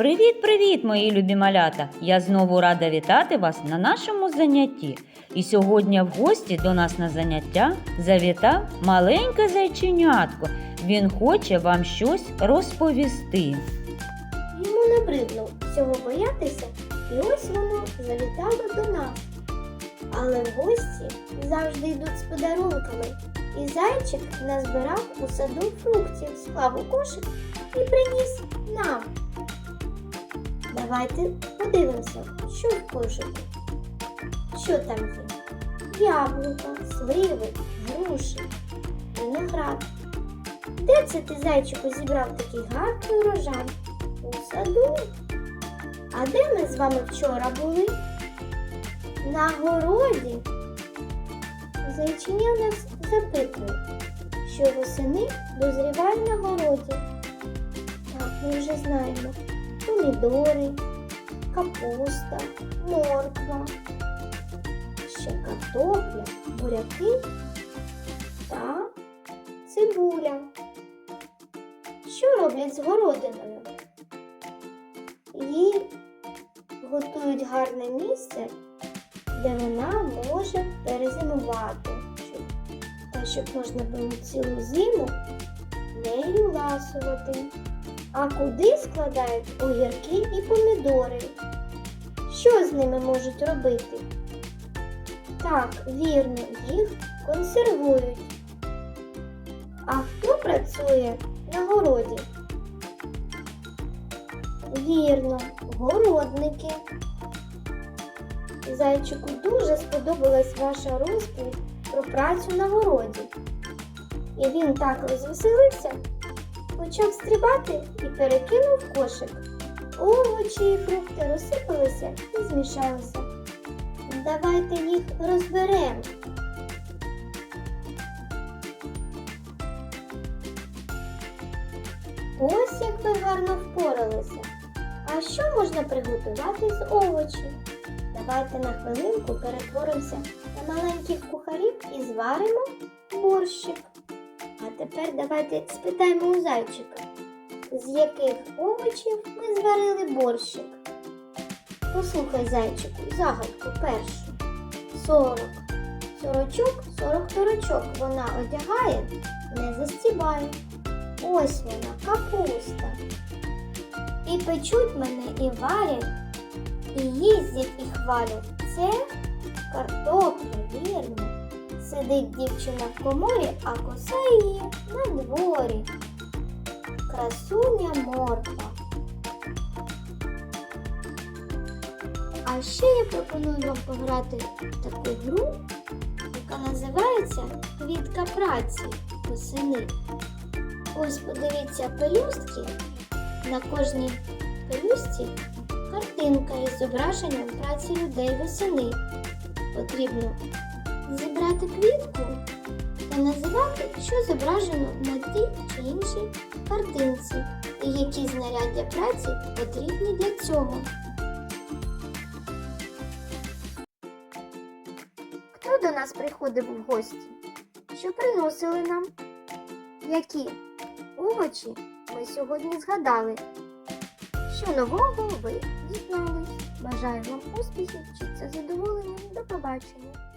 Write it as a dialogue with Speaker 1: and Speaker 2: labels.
Speaker 1: Привіт-привіт, мої любі малята! Я знову рада вітати вас на нашому занятті. І сьогодні в гості до нас на заняття завітав маленьке зайченятко. Він хоче вам щось розповісти.
Speaker 2: Йому набридло всього боятися, і ось воно завітало до нас. Але в гості завжди йдуть з подарунками. І зайчик назбирав у саду фруктів, склав у кошик і приніс нам. Давайте подивимося, що в кошику. Що там є? Яблука, сливи, груші, виноград. Де це ти, зайчику, зібрав такий гарний урожай? У саду. А де ми з вами вчора були? На городі. Зайчиня нас запитує, що восени дозріває на городі. Так, ми вже знаємо. Помідори, капуста, морква, ще картопля, буряки та цибуля. Що роблять з городиною? Їй готують гарне місце, де вона може перезимувати, та щоб можна було цілу зиму нею ласувати. А куди складають огірки і помідори? Що з ними можуть робити? Так, вірно, їх консервують. А хто працює на городі? Вірно, городники. Зайчику дуже сподобалась ваша розповідь про працю на городі. І він так розвеселився, почав стрибати і перекинув кошик. Овочі і фрукти розсипалися і змішалися. Давайте їх розберемо. Ось як ви гарно впоралися. А що можна приготувати з овочів? Давайте на хвилинку перетворимося на маленьких кухарів і зваримо борщик. А тепер давайте спитаємо у зайчика, з яких овочів ми зварили борщик. Послухай, зайчику, загадку першу. Сорок. Сорочок, сорок торочок вона одягає, не застібає. Ось вона, капуста. І печуть мене, і варять, і їздять, і хвалять. Це картопля, вірно. Сидить дівчина в коморі, а коса її на дворі. Красуня морква. А ще я пропоную вам пограти таку гру, яка називається Квітка праці восени. Ось подивіться пелюстки. На кожній пелюстці картинка із зображенням праці людей восени. Потрібно зібрати квітку та називати, що зображено на тій чи іншій картинці, і які знаряддя праці потрібні для цього. Хто до нас приходив в гості? Що приносили нам? Які овочі ми сьогодні згадали? Що нового ви дізнались? Бажаю вам успіхів, вчіться з задоволенням. До побачення!